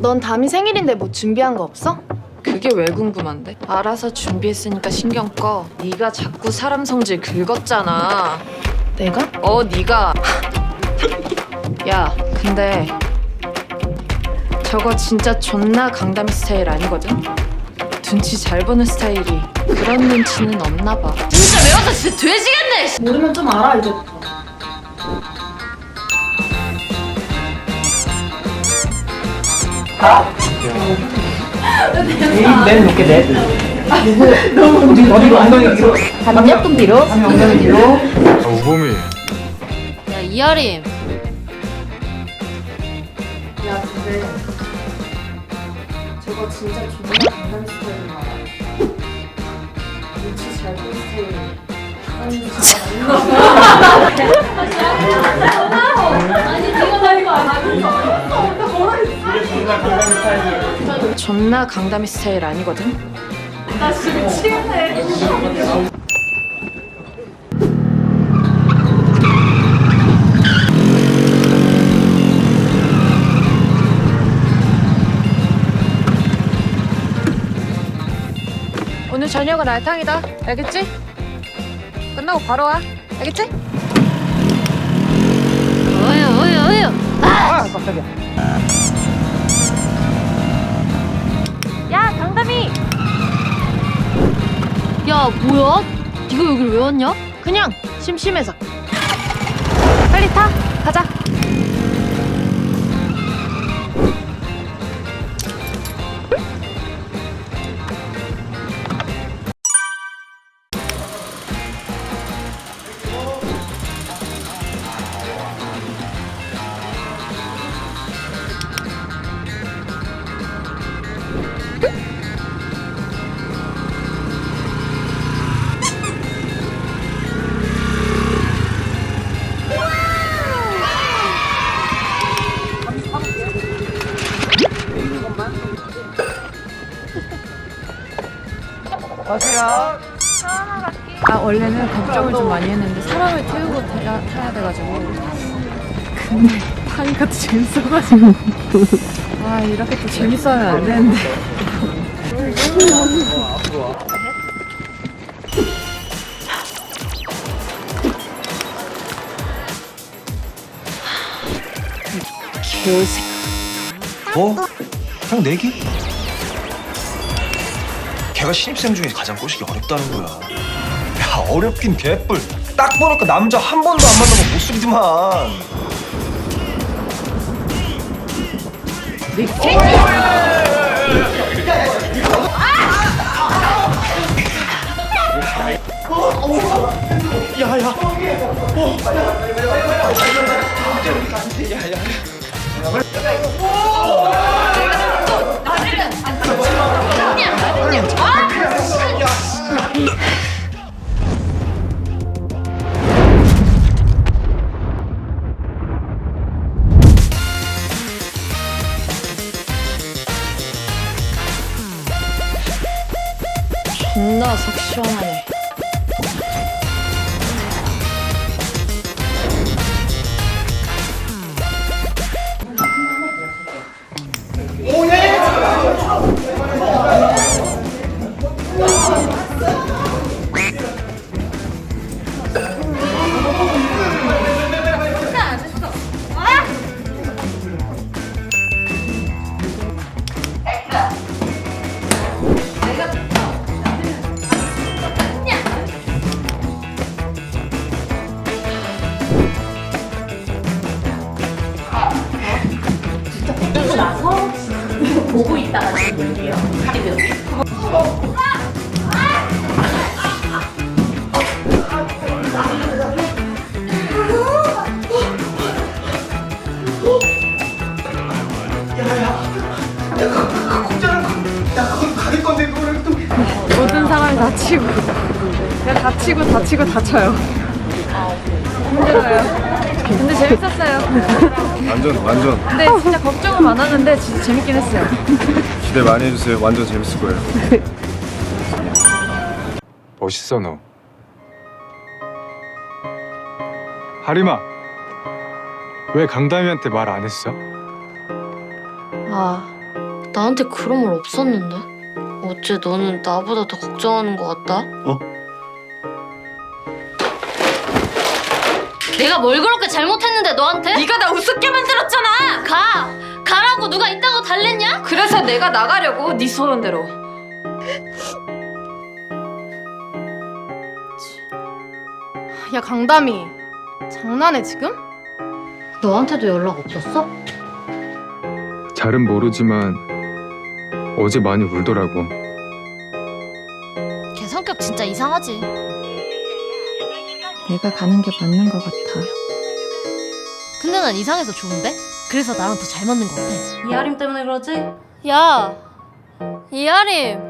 넌 다미 생일인데 뭐 준비한 거 없어? 그게 왜 궁금한데? 알아서 준비했으니까 신경 꺼. 네가 자꾸 사람 성질 긁었잖아. 내가? 어, 네가. 야, 근데 저거 진짜 존나 강담 스타일 아니거든? 눈치 잘 보는 스타일이 그런 눈치는 없나 봐. 진짜 매워서 진짜 돼지겠네. 모르면 좀 알아 이제부터. 내 높게 내. 너무 어디 어디로 엉덩이 뒤로. 옆금 뒤로. 엉덩이 뒤로. 아, 우범이 야 이하림 야 근데 저거 진짜 존나 강남 스타일인 거 알아? 눈치 잘 보는 스타일. 아니 존나 강담이 스타일 아니거든? 오늘 저녁은 알탕이다. 알겠지? 끝나고 바로 와. 알겠지? 어여 어여 어여 아 깜짝이야. 야 강담이 야 뭐야 네가 여길 왜 왔냐 그냥 심심해서. 빨리 타. 가자. 마세요. 아 원래는 걱정을 좀 많이 했는데 사람을 태우고 타야, 타야 돼가지고 근데 타니까 또 재밌어가지고 아 이렇게 또 재밌어하면 안 되는데 개새 뭐? 형 내기? 걔가 신입생 중에 가장 꼬시기 어렵다는 거야. 야 어렵긴 개뿔. 딱 보니까 남자 한 번도 안 만나본 모습이더만. 존나 속 시원하네 다치고 그냥 다치고 다치고 다쳐요 힘들어요 근데 재밌었어요 완전 완전 근데 진짜 걱정은 많았는데 진짜 재밌긴 했어요 기대 많이 해주세요. 완전 재밌을 거예요. 멋있어 너. 하림아, 왜 강다미한테 말 안 했어? 아, 나한테 그런 말 없었는데. 어째 너는 나보다 더 걱정하는 것 같다? 어? 내가 뭘 그렇게 잘못했는데 너한테? 네가 나 우습게 만들었잖아. 가! 가라고 누가 있다고 달랬냐? 그래서 내가 나가려고 네 소원대로. 야 강담이 장난해 지금? 너한테도 연락 없었어? 잘은 모르지만 어제 많이 울더라고. 걔 성격 진짜 이상하지. 내가 가는 게 맞는 것 같아. 근데 난 이상해서 좋은데? 그래서 나랑 더 잘 맞는 것 같아. 이하림 때문에 그러지? 야, 이하림.